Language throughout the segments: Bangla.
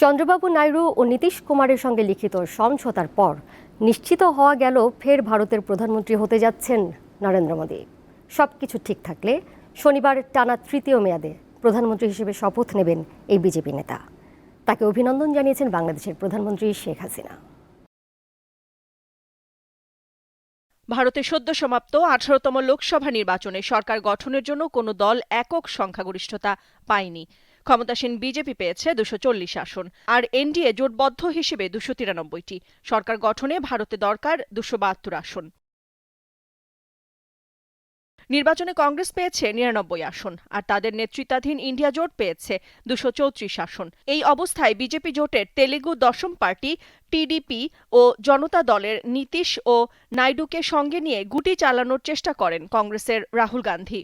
চন্দ্রবাবু নাইডু ও নীতিশ কুমারের সঙ্গে লিখিত সমঝোতার পর নিশ্চিত হওয়া গেল ফের ভারতের প্রধানমন্ত্রী হতে যাচ্ছেন নরেন্দ্র মোদী। সব কিছু ঠিক থাকলে শনিবার টানা তৃতীয় মেয়াদে প্রধানমন্ত্রী হিসেবে শপথ নেবেন এই বিজেপি নেতা। তাকে অভিনন্দন জানিয়েছেন বাংলাদেশের প্রধানমন্ত্রী শেখ হাসিনা। ভারতে সদ্য সমাপ্ত আঠারোতম লোকসভা নির্বাচনে সরকার গঠনের জন্য কোনো দল একক সংখ্যাগরিষ্ঠতা পায়নি। ক্ষমতাসীন বিজেপি পেয়েছে দুশো চল্লিশ আসন, আর এনডিএ জোটবদ্ধ হিসেবে দুশো তিরানব্বইটি। সরকার গঠনে ভারতে দরকার দুশো বাহাত্তর আসন। নির্বাচনে কংগ্রেস পেয়েছে নিরানব্বই আসন, আর তাদের নেতৃত্বাধীন ইন্ডিয়া জোট পেয়েছে দুশো চৌত্রিশ আসন। এই অবস্থায় বিজেপি জোটের তেলেগু দশম পার্টি, টিডিপি ও জনতা দলের নীতিশ ও নাইডুকে সঙ্গে নিয়ে গুটি চালানোর চেষ্টা করেন কংগ্রেসের রাহুল গান্ধী।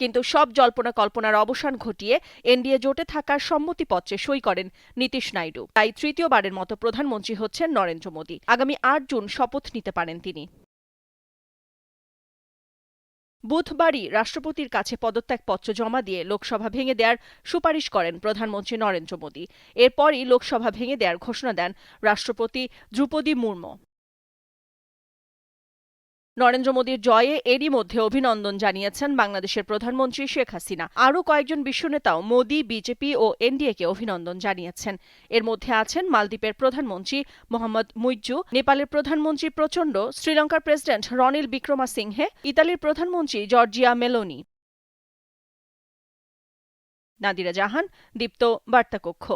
কিন্তু সব জল্পনা কল্পনার অবসান ঘটিয়ে এনডিএ জোটে থাকার সম্মতিপত্রে সই করেন নীতিশ নাইডু। তাই তৃতীয়বারের মতো প্রধানমন্ত্রী হচ্ছেন নরেন্দ্র মোদী। আগামী আট জুন শপথ নিতে পারেন তিনি। বুধবারই রাষ্ট্রপতির কাছে পদত্যাগপত্র জমা দিয়ে লোকসভা ভেঙে দেওয়ার সুপারিশ করেন প্রধানমন্ত্রী নরেন্দ্র মোদী। এরপরই লোকসভা ভেঙে দেওয়ার ঘোষণা দেন রাষ্ট্রপতি দ্রৌপদী মুর্মু। নরেন্দ্র মোদীর জয়ে এরই মধ্যে অভিনন্দন জানিয়েছেন বাংলাদেশের প্রধানমন্ত্রী শেখ হাসিনা। আরও কয়েকজন বিশ্বনেতাও মোদী, বিজেপি ও এনডিএকে অভিনন্দন জানিয়েছেন। এর মধ্যে আছেন মালদ্বীপের প্রধানমন্ত্রী মোহাম্মদ মুইজু নেপালের প্রধানমন্ত্রী প্রচণ্ড, শ্রীলঙ্কার প্রেসিডেন্ট রনিল বিক্রমাসিংহে, ইতালির প্রধানমন্ত্রী জর্জিয়া মেলোনি। নাদিরা জাহান, দীপ্ত বার্তাকক্ষ।